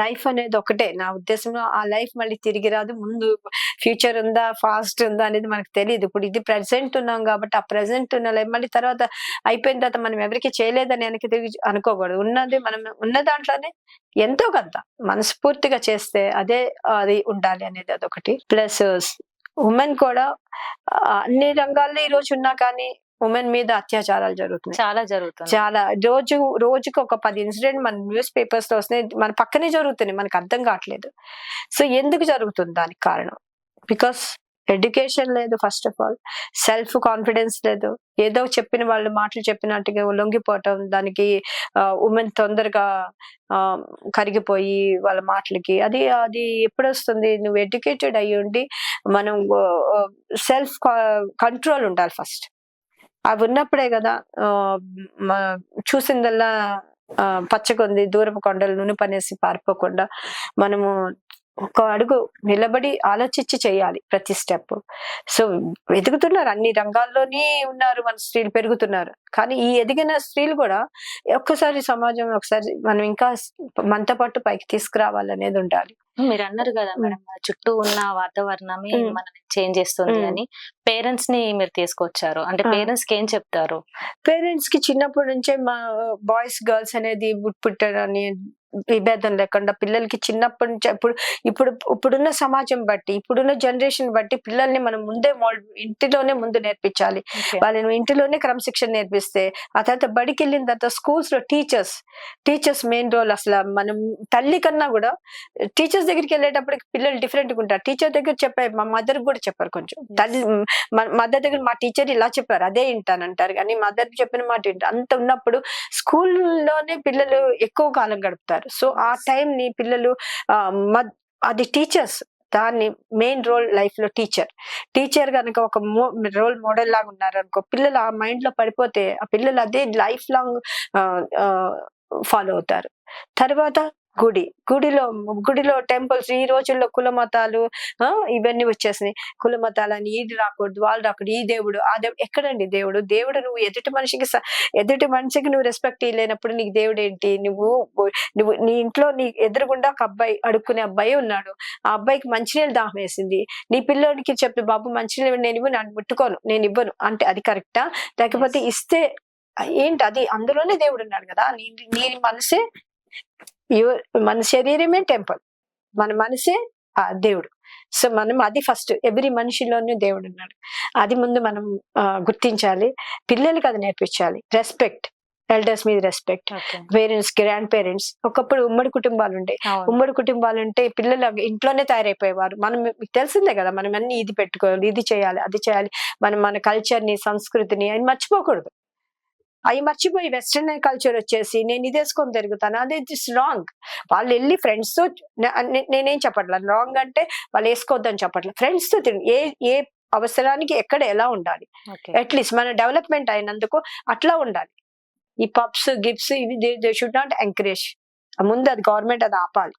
Life అనేది ఒకటే. నా ఉద్దేశంలో ఆ లైఫ్ మళ్ళీ తిరిగి రాదు. ముందు ఫ్యూచర్ ఉందా ఫాస్ట్ ఉందా అనేది మనకు తెలియదు ఇప్పుడు ఇది ప్రెసెంట్ ఉన్నాం కాబట్టి ఆ ప్రెసెంట్ ఉన్న లైఫ్ మళ్ళీ తర్వాత అయిపోయిన తర్వాత మనం ఎవరికి చేయలేదని వెనక్కి తిరిగి అనుకోకూడదు. ఉన్నది మనం ఉన్న దాంట్లోనే ఎంతో కొంత మనస్ఫూర్తిగా చేస్తే అదే అది ఉండాలి అనేది అదొకటి. ప్లస్ ఉమెన్ కూడా అన్ని రంగాల్లో ఈ రోజు ఉన్నా కానీ ఉమెన్ మీద అత్యాచారాలు జరుగుతున్నాయి. చాలా జరుగుతుంది చాలా రోజు రోజుకి ఒక పది ఇన్సిడెంట్ మన న్యూస్ పేపర్స్లో వస్తున్నాయి. మన పక్కనే జరుగుతున్నాయి మనకు అర్థం కావట్లేదు. సో ఎందుకు జరుగుతుంది దానికి కారణం? బికాస్ ఎడ్యుకేషన్ లేదు first of all self confidence లేదు. ఏదో చెప్పిన వాళ్ళు మాటలు చెప్పినట్టుగా లొంగిపోవటం దానికి ఉమెన్ తొందరగా కరిగిపోయి వాళ్ళ మాటలకి. అది అది ఎప్పుడు వస్తుంది నువ్వు ఎడ్యుకేటెడ్ అయ్యి ఉండి మనం సెల్ఫ్ కంట్రోల్ ఉండాలి ఫస్ట్ అవి ఉన్నప్పుడే కదా ఆ, మ- చూసిందల్లా ఆ, పచ్చకొంది దూరపు కొండలు నునుపనేసి పారిపోకుండా మనము ఒక అడుగు నిలబడి ఆలోచించి చేయాలి ప్రతి స్టెప్ సో ఎదుగుతున్నారు అన్ని రంగాల్లోనే ఉన్నారు మన స్త్రీలు పెరుగుతున్నారు కానీ ఈ ఎదిగిన స్త్రీలు కూడా ఒక్కసారి సమాజం ఒకసారి మనం ఇంకా మనతో పాటు పైకి తీసుకురావాలనేది ఉండాలి మీరు అన్నారు కదా మేడం మన చుట్టూ ఉన్న వాతావరణమే. మనల్ని చేంజ్ చేస్తుంది. అని పేరెంట్స్ని మీరు తీసుకొచ్చారు అంటే. పేరెంట్స్కి ఏం చెప్తారు పేరెంట్స్కి చిన్నప్పటి నుంచే మా బాయ్స్ గర్ల్స్ అనేది పుట్టడని విభేదం లేకుండా పిల్లలకి చిన్నప్పటి నుంచి ఇప్పుడు ఇప్పుడు ఇప్పుడున్న సమాజం బట్టి ఇప్పుడున్న జనరేషన్ బట్టి పిల్లల్ని మనం ముందే ఇంటిలోనే ముందు నేర్పించాలి. వాళ్ళని ఇంటిలోనే క్రమశిక్షణ నేర్పిస్తే ఆ తర్వాత బడికి వెళ్ళిన తర్వాత స్కూల్స్లో టీచర్స్ టీచర్స్ మెయిన్ రోల్ అసలు మనం తల్లి కన్నా కూడా టీచర్స్ దగ్గరికి వెళ్ళేటప్పటికి పిల్లలు డిఫరెంట్గా ఉంటారు. టీచర్ దగ్గర చెప్పే మా మదర్ కూడా చెప్పారు కొంచెం. తల్లి మదర్ దగ్గర మా టీచర్ ఇలా చెప్పారు అదే వింటానంటారు కానీ మదర్ చెప్పిన మాట అంత ఉన్నప్పుడు స్కూల్లోనే పిల్లలు ఎక్కువ కాలం గడుపుతారు. సో ఆ టైం ని పిల్లలు అది టీచర్స్ దాన్ని మెయిన్ రోల్ లైఫ్లో టీచర్ టీచర్ కనుక ఒక రోల్ మోడల్ లాగా ఉన్నారు అనుకో పిల్లలు ఆ మైండ్లో పడిపోతే ఆ పిల్లలు అదే లైఫ్ లాంగ్ ఫాలో అవుతారు. తర్వాత గుడి. గుడిలో గుడిలో టెంపుల్స్ ఈ రోజుల్లో కుల మతాలు ఇవన్నీ వచ్చేసినాయి. కుల మతాలని ఇది రాకూడదు వాళ్ళు రాకూడదు ఈ దేవుడు ఆ దేవుడు ఎక్కడండి దేవుడు? దేవుడు నువ్వు ఎదుటి మనిషికి ఎదుటి మనిషికి నువ్వు రెస్పెక్ట్ ఇవ్వలేనప్పుడు నీకు దేవుడు ఏంటి నువ్వు నువ్వు నీ ఇంట్లో నీ ఎదురుగుండా ఒక అబ్బాయి అడుక్కునే అబ్బాయి ఉన్నాడు. ఆ అబ్బాయికి మంచినీళ్ళు దాహం వేసింది. నీ పిల్లోడికి చెప్పి బాబు మంచినీళ్ళు నేను ఇవ్వు నన్ను ముట్టుకోను నేను ఇవ్వను. అంటే అది కరెక్టా? లేకపోతే ఇస్తే ఏంటి అది? అందులోనే దేవుడు ఉన్నాడు కదా? నీ నీ మనసే యు- మన శరీరమే టెంపుల్. మన మనసే ఆ దేవుడు. సో మనం అది ఫస్ట్. ఎవ్రీ మనిషిలోనూ దేవుడు ఉన్నాడు. అది ముందు మనం గుర్తించాలి. పిల్లలకి అది నేర్పించాలి. రెస్పెక్ట్. ఎల్డర్స్ మీద రెస్పెక్ట్. Parents grand parents. ఒకప్పుడు ఉమ్మడి కుటుంబాలు ఉండే ఉమ్మడి కుటుంబాలు అంటే పిల్లలు ఇంట్లోనే తయారైపోయేవారు. మనం మీకు తెలిసిందే కదా మనం అన్ని ఇది పెట్టుకోవాలి ఇది చేయాలి అది చేయాలి. మనం మన కల్చర్ని సంస్కృతిని అవి మర్చిపోకూడదు. అవి మర్చిపోయి వెస్ట్రన్ కల్చర్ వచ్చేసి నేను ఇది వేసుకొని తిరుగుతాను. అదే ఇట్స్ రాంగ్ వాళ్ళు వెళ్ళి ఫ్రెండ్స్తో నే- నే- నేనేం చెప్పట్లేదు రాంగ్ అంటే వాళ్ళు వేసుకోవద్దని చెప్పట్లేదు ఫ్రెండ్స్తో తిరిగి ఏ ఏ అవసరానికి ఎక్కడ ఎలా ఉండాలి? అట్లీస్ట్ మన డెవలప్మెంట్ అయినందుకు అట్లా ఉండాలి. ఈ పబ్స్ గిఫ్ట్స్ ఇవి దే షుడ్ నాట్ ఎంకరేజ్ ముందు అది గవర్నమెంట్ అది ఆపాలి.